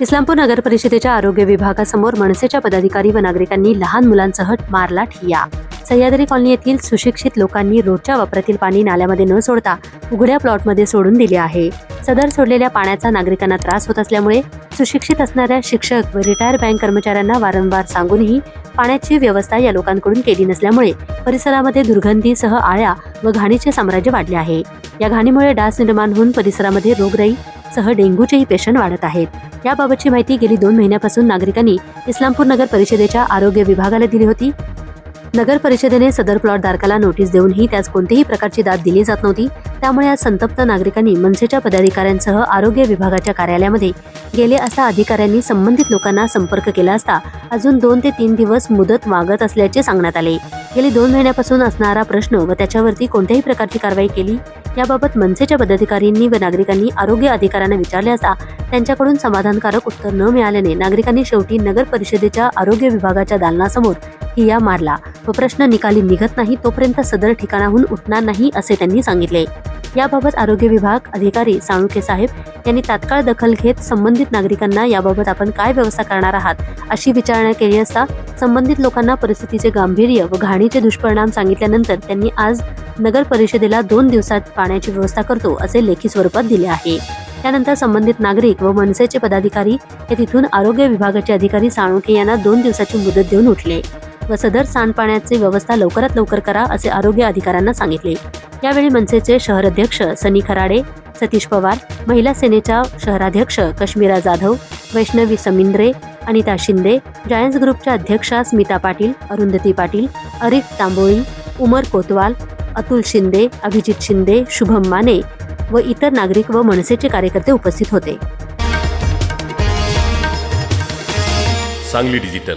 इस्लामपूर नगर परिषदेच्या आरोग्य विभागासमोर मनसेच्या पदाधिकारी व नागरिकांनी लहान मुलांसह मारला ठिय्या सह्याद्री कॉलनी येथील सुशिक्षित लोकांनी रोजच्या वापरातील पाणी नाल्यामध्ये न सोडता उघड्या प्लॉटमध्ये सोडून दिले आहे. सदर सोडलेल्या पाण्याचा नागरिकांना त्रास होत असल्यामुळे सुशिक्षित असणाऱ्या शिक्षक व रिटायर बँक कर्मचाऱ्यांना वारंवार सांगूनही पाण्याची व्यवस्था या लोकांकडून केली नसल्यामुळे परिसरामध्ये दुर्गंधीसह आळ्या व घाणीचे साम्राज्य वाढले आहे. या घाणीमुळे डास निर्माण होऊन परिसरामध्ये रोगराई सह डेंग्यूचेही पेशंट वाढत आहेत. याबाबतची माहिती गेली दोन महिन्यापासून नागरिकांनी इस्लामपूर नगर परिषदेच्या आरोग्य विभागाला दिली होती. नगर परिषदेने सदर प्लॉट धारकाला नोटीस देऊनही त्यास कोणतीही प्रकारची दाद दिली जात नव्हती. त्यामुळे आज संतप्त नागरिकांनी मनसेच्या पदाधिकाऱ्यांसह आरोग्य विभागाच्या कार्यालयामध्ये गेले असता अधिकाऱ्यांनी संबंधित लोकांना संपर्क केला असता अजून दोन ते तीन दिवस मुदत मागत असल्याचे सांगण्यात आले. गेली दोन महिन्यापासून असणारा प्रश्न व त्याच्यावरती कोणत्याही प्रकारची कारवाई केली याबाबत मनसेच्या पदाधिकाऱ्यांनी व नागरिकांनी आरोग्य अधिकाऱ्यांना विचारले असता त्यांच्याकडून समाधानकारक उत्तर न मिळाल्याने नागरिकांनी शेवटी नगर परिषदेच्या आरोग्य विभागाच्या दालनासमोर हिया मारला. व प्रश्न निकाली निघत नाही तोपर्यंत सदर ठिकाणाहून उठणार नाही असे त्यांनी सांगितले. याबाबत आरोग्य विभाग अधिकारी साळुंखे साहेब यांनी तात्काळ दखल घेत संबंधित नागरिकांना याबाबत आपण काय व्यवस्था करणार आहात अशी विचारणा केली असता संबंधित लोकांना परिस्थितीचे गांभीर्य व घाणीचे दुष्परिणाम सांगितल्यानंतर त्यांनी आज नगर परिषदेला दोन दिवसात पाण्याची व्यवस्था करतो असे लेखी स्वरूपात दिले आहे. त्यानंतर संबंधित नागरिक व मनसेचे पदाधिकारी हे तिथून आरोग्य विभागाचे अधिकारी साळुंखे यांना दोन दिवसाची मुदत देऊन उठले. व सदर सांडपाण्याची व्यवस्था लवकरात लवकर करा असे आरोग्य अधिकाऱ्यांना सांगितले. यावेळी मनसेचे शहराध्यक्ष सनी खराडे सतीश पवार महिला सेनेच्या शहराध्यक्ष कश्मीरा जाधव वैष्णवी समिंद्रे अनिता शिंदे जायन्स ग्रुपच्या अध्यक्षा स्मिता पाटील अरुंधती पाटील अरिफ तांबोळी उमर कोतवाल अतुल शिंदे अभिजित शिंदे शुभम माने व इतर नागरिक व मनसेचे कार्यकर्ते उपस्थित होते. सांगली डिजिटल.